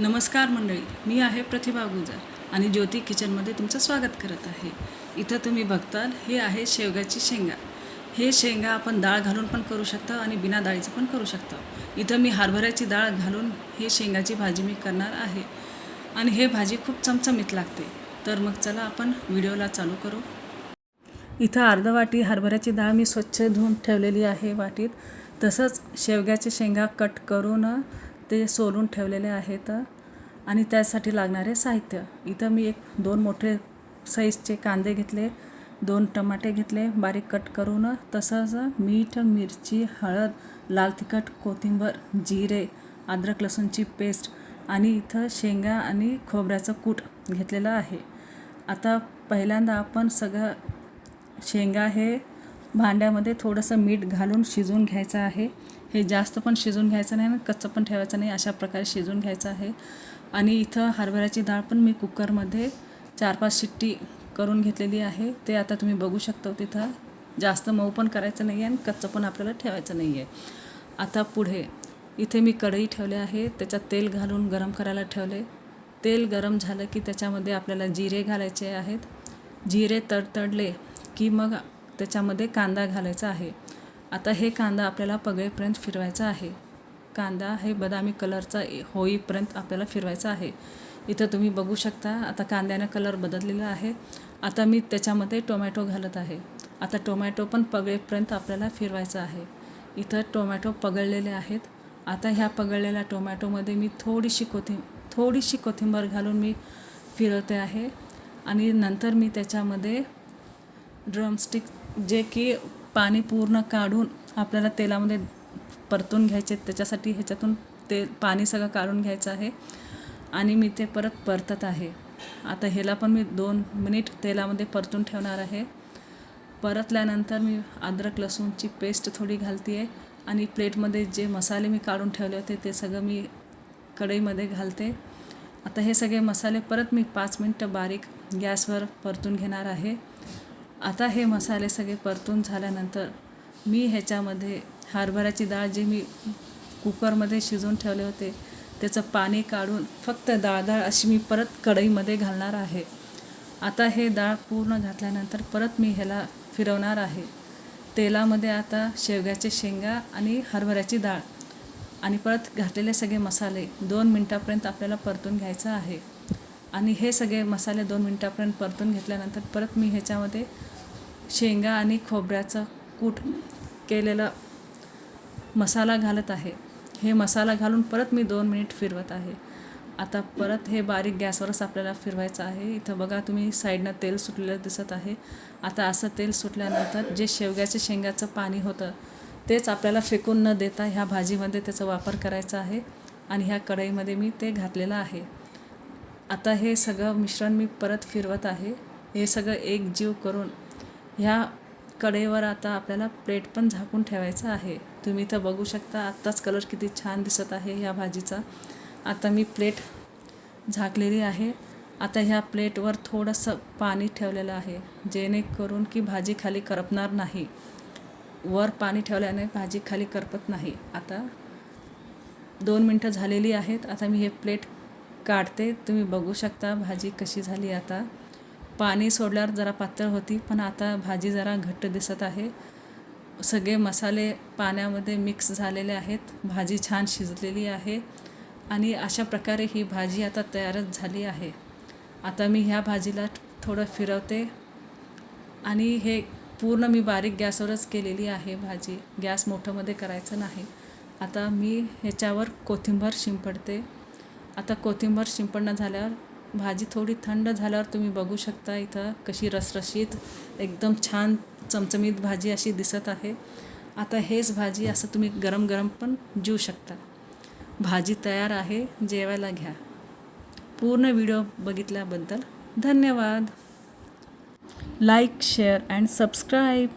नमस्कार मंडळी मी आहे प्रतिभा गुजर आणि ज्योती किचनमध्ये तुमचं स्वागत करत आहे. इथं तुम्ही बघताल हे आहे शेवग्याची शेंगा. हे शेंगा आपण डाळ घालून पण करू शकता आणि बिना डाळीचं पण करू शकता. इथं मी हरभऱ्याची डाळ घालून हे शेंगाची भाजी मी करणार आहे आणि हे भाजी खूप चमचमीत लागते. तर मग चला आपण व्हिडिओला चालू करू. इथं अर्ध वाटी हरभऱ्याची डाळ मी स्वच्छ धुवून ठेवलेली आहे वाटीत. तसंच शेवग्याचे शेंगा कट करून ते सोलून ठेवलेले आहेत आणि त्यासाठी लागणारे साहित्य. इथं मी एक दोन मोठे साईजचे कांदे घेतले दोन टमाटे घेतले बारीक कट करून तसंच मीठ मिरची हळद लाल तिखट कोथिंबर जिरे अद्रक लसूणची पेस्ट आणि इथं शेंगा आणि खोबऱ्याचं कूट घेतलेलं आहे. आता पहिल्यांदा आपण सगळं शेंगा हे भांड्यामध्ये थोडंसं मीठ घालून शिजवून घ्यायचं आहे. हे जास्त पण शिजवून घ्यायचं नाही आणि कच्चं पण ठेवायचं नाही अशा प्रकारे शिजून घ्यायचं आहे. आणि इथं हरभऱ्याची डाळ पण मी कुकरमध्ये चार पाच शिट्टी करून घेतलेली आहे. ते आता तुम्ही बघू शकता तिथं. जास्त मऊ पण करायचं नाही आहे आणि कच्चं पण आपल्याला ठेवायचं नाही आहे आता पुढे इथे मी कढई ठेवले आहे. त्याच्यात तेल घालून गरम करायला ठेवले. तेल गरम झालं की त्याच्यामध्ये आपल्याला जिरे घालायचे आहेत. जिरे तडतडले की मग त्याच्यामध्ये कांदा घालायचा आहे. आता हे कांदा आपल्याला पगळेपर्यंत फिरवायचा आहे. कांदा हे बदामी कलरचा होईपर्यंत आपल्याला फिरवायचा आहे. इथं तुम्ही बघू शकता आता कांद्यानं कलर बदललेला आहे. आता मी त्याच्यामध्ये टोमॅटो घालत आहे. आता टोमॅटो पण पगळेपर्यंत आपल्याला फिरवायचा आहे. इथं टोमॅटो पगळलेले आहेत. आता ह्या पगळलेल्या टोमॅटोमध्ये मी थोडीशी कोथिं थोडीशी कोथिंबर घालून मी फिरवते आहे. आणि नंतर मी त्याच्यामध्ये ड्रमस्टिक जे की पाणी पूर्ण काढून आपल्याला तेलामध्ये परतून घ्यायचे. त्याच्यासाठी ह्याच्यातून ते पाणी सगळं काढून घ्यायचं आहे. आणि मी ते परत परतत आहे. आता ह्याला पण मी दोन मिनिट तेलामध्ये परतून ठेवणार आहे. परतल्यानंतर मी अद्रक लसूणची पेस्ट थोडी घालते आहे आणि प्लेटमध्ये जे मसाले मी काढून ठेवले होते ते सगळं मी कढईमध्ये घालते. आता हे सगळे मसाले परत मी पाच मिनटं बारीक गॅसवर परतून घेणार आहे. आता हे मसाले सगळे परतून झाल्यानंतर मी ह्याच्यामध्ये हरभऱ्याची डाळ जी मी कुकरमध्ये शिजवून ठेवले होते त्याचं पाणी काढून फक्त डाळ डाळ अशी मी परत कढईमध्ये घालणार आहे. आता हे डाळ पूर्ण घातल्यानंतर परत मी ह्याला फिरवणार आहे. तेलामध्ये आता शेवग्याचे शेंगा आणि हरभऱ्याची डाळ आणि परत घातलेले सगळे मसाले दोन मिनटापर्यंत आपल्याला परतून घ्यायचं आहे. आणि हे सगळे मसाले दोन मिनटापर्यंत परतून घेतल्यानंतर परत मी ह्याच्यामध्ये शेंगा आणि खोबऱ्याचं कूट केलेला मसाला घालत आहे. हे मसाला घालून परत मी दोन मिनिट फिरवत आहे. आता परत हे बारीक गॅसवरच आपल्याला फिरवायचं आहे. इथं बघा तुम्ही साईडनं तेल सुटलेलं दिसत आहे. आता असं तेल सुटल्यानंतर जे शेवग्याचे शेंगाचं पाणी होतं तेच आपल्याला फेकून न देता ह्या भाजीमध्ये त्याचा वापर करायचा आहे आणि ह्या कढईमध्ये मी ते घातलेलं आहे. आता हे सगळं मिश्रण मी परत फिरवत आहे. हे सगळं एक जीव करून ह्या कडेवर आता आपल्याला प्लेट पण झाकून ठेवायचं आहे. तुम्ही इथं बघू शकता आत्ताच कलर किती छान दिसत आहे ह्या भाजीचा. आता मी प्लेट झाकलेली आहे. आता ह्या प्लेटवर थोडंसं पाणी ठेवलेलं आहे जेणेकरून की भाजी खाली करपणार नाही. वर पाणी ठेवल्याने भाजी खाली करपत नाही. आता दोन मिनटं झालेली आहेत. आता मी हे प्लेट काढते. तुम्ही बघू शकता भाजी कशी झाली आता. पाणी सोडल्यावर जरा पातळ होती पण आता भाजी जरा घट्ट दिसत आहे. सगळे मसाले पाण्यामध्ये मिक्स झालेले आहेत. भाजी छान शिजलेली आहे आणि अशा प्रकारे ही भाजी आता तयारच झाली आहे. आता मी ह्या भाजीला थोडं फिरवते आणि हे पूर्ण मी बारीक गॅसवरच केलेली आहे भाजी. गॅस मोठंमध्ये करायचं नाही. आता मी ह्याच्यावर कोथिंबर शिंपडते. आता कोथिंबर शिंपडणं झाल्यावर भाजी थोडी थंड झाल्यावर तुम्ही बघू शकता इथं कशी रसरशीत एकदम छान चमचमीत भाजी अशी दिसत आहे. आता हेच भाजी असं तुम्ही गरम गरम पण जेऊ शकता. भाजी तयार आहे जेवायला घ्या. पूर्ण व्हिडिओ बघितल्याबद्दल धन्यवाद. Like share and subscribe.